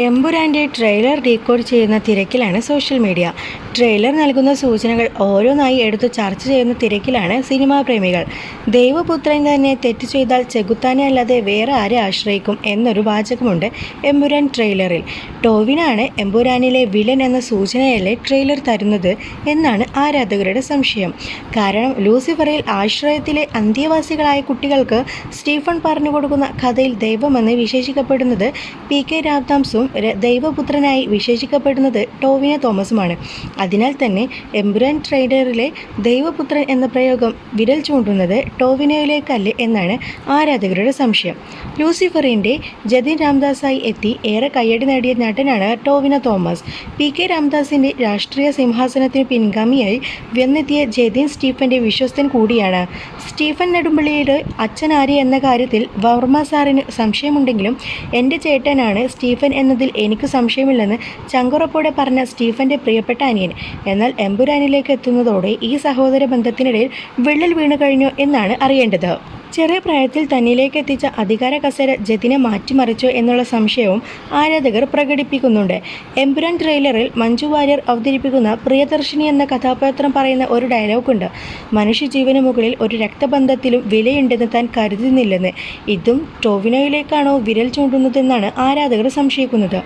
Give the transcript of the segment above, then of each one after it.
എമ്പുരാന്റെ trailer decode ചെയ്യുന്ന തിരക്കിലാണ് social media. Trailer നൽകുന്ന സൂചനകൾ ഓരോന്നായി എടുത്ത് ചർച്ച ചെയ്യുന്ന തിരക്കിലാണ് സിനിമാ പ്രേമികൾ. ദൈവപുത്രൻ തന്നെ തെറ്റ് ചെയ്താൽ ചെകുത്താനെ അല്ലാതെ വേറെ ആരെ ആശ്രയിക്കും എന്നൊരു വാചകമുണ്ട് എംപുരാൻ ട്രെയിലറിൽ. ടോവിനാണ് എംപുരാനിലെ വിലൻ എന്ന സൂചനയല്ലേ ട്രെയിലർ തരുന്നത് എന്നാണ് ആരാധകരുടെ സംശയം. കാരണം ലൂസിഫറിൽ ആശ്രയത്തിലെ അന്ത്യവാസികളായ കുട്ടികൾക്ക് സ്റ്റീഫൻ പറഞ്ഞു കൊടുക്കുന്ന കഥയിൽ ദൈവമെന്ന് വിശേഷിക്കപ്പെടുന്നത് പി കെ രാംദാസും ര- ദൈവപുത്രനായി വിശേഷിക്കപ്പെടുന്നത് ടോവിന തോമസുമാണ്. അതിനാൽ തന്നെ എംബുരാൻ ട്രൈഡറിലെ ദൈവപുത്രൻ എന്ന പ്രയോഗം വിരൽ ചൂണ്ടുന്നത് ടോവിനോയിലേക്കല്ലേ എന്നാണ് ആരാധകരുടെ സംശയം. ലൂസിഫറിന്റെ ജതിൻ രാംദാസായി എത്തി ഏറെ കയ്യടി നേടിയ നടനാണ് ടോവിന തോമസ്. പി കെ രാംദാസിന്റെ രാഷ്ട്രീയ സിംഹാസനത്തിന് പിൻഗാമിയായി വന്നെത്തിയ ജതിൻ സ്റ്റീഫന്റെ വിശ്വസ്തൻ കൂടിയാണ്. സ്റ്റീഫൻ നെടുമ്പള്ളിയുടെ അച്ഛൻ ആര്യ എന്ന കാര്യത്തിൽ വർമ്മ സാറിന് സംശയമുണ്ടെങ്കിലും എന്റെ ചേട്ടനാണ് സ്റ്റീഫൻ എന്നതിൽ എനിക്ക് സംശയമില്ലെന്ന് ചങ്കുറപ്പോടെ പറഞ്ഞ സ്റ്റീഫന്റെ പ്രിയപ്പെട്ട അനിയൻ. എന്നാൽ എമ്പുരാനിലേക്ക് എത്തുന്നതോടെ ഈ സഹോദര ബന്ധത്തിനിടയിൽ വിള്ളൽ വീണു കഴിഞ്ഞു എന്നാണ് അറിയേണ്ടത്. ചെറിയ പ്രായത്തിൽ തന്നിലേക്ക് എത്തിച്ച അധികാര കസേര ജതിനെ മാറ്റിമറിച്ചോ എന്നുള്ള സംശയവും ആരാധകർ പ്രകടിപ്പിക്കുന്നുണ്ട്. എംപുരാൻ ട്രെയിലറിൽ മഞ്ജു വാര്യർ അവതരിപ്പിക്കുന്ന പ്രിയദർശിനി എന്ന കഥാപാത്രം പറയുന്ന ഒരു ഡയലോഗുണ്ട്. മനുഷ്യജീവന് മുകളിൽ ഒരു രക്തബന്ധത്തിലും വിലയുണ്ടെന്ന് താൻ കരുതുന്നില്ലെന്ന്. ഇതും ടോവിനോയിലേക്കാണോ വിരൽ ചൂണ്ടുന്നതെന്നാണ് ആരാധകർ സംശയിക്കുന്നത്.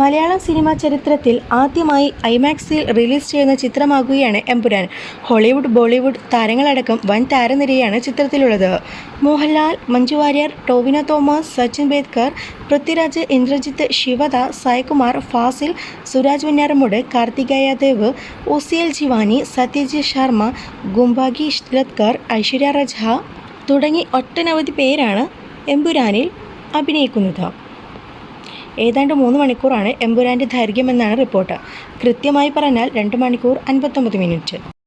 മലയാളം സിനിമാ ചരിത്രത്തിൽ ആദ്യമായി ഐമാക്സിൽ റിലീസ് ചെയ്യുന്ന ചിത്രമാകുകയാണ് എമ്പുരാൻ. ഹോളിവുഡ് ബോളിവുഡ് താരങ്ങളടക്കം വൻ താരനിരയാണ് ചിത്രത്തിലുള്ളത്. മോഹൻലാൽ മഞ്ജു വാര്യർ ടോവിന തോമസ് സച്ചിൻ ബേദ്കർ പൃഥ്വിരാജ് ഇന്ദ്രജിത്ത് ശിവദ സായ്കുമാർ ഫാസിൽ സുരാജ് വെഞ്ഞാറമൂട് കാർത്തികായ ദേവ് ഒസിയൽ ജിവാനി സത്യജിത് ശർമ്മ ഗുംബാഗി ഇഷ്ലത്കർ ഐശ്വര്യ റജ തുടങ്ങി ഒട്ടനവധി പേരാണ് എമ്പുരാനിൽ അഭിനയിക്കുന്നത്. ഏതാണ്ട് മൂന്ന് മണിക്കൂറാണ് എമ്പുരാന്റെ ദൈർഘ്യമെന്നാണ് റിപ്പോർട്ട്. കൃത്യമായി പറഞ്ഞാൽ രണ്ട് മണിക്കൂർ അൻപത്തൊമ്പത് മിനിറ്റ്.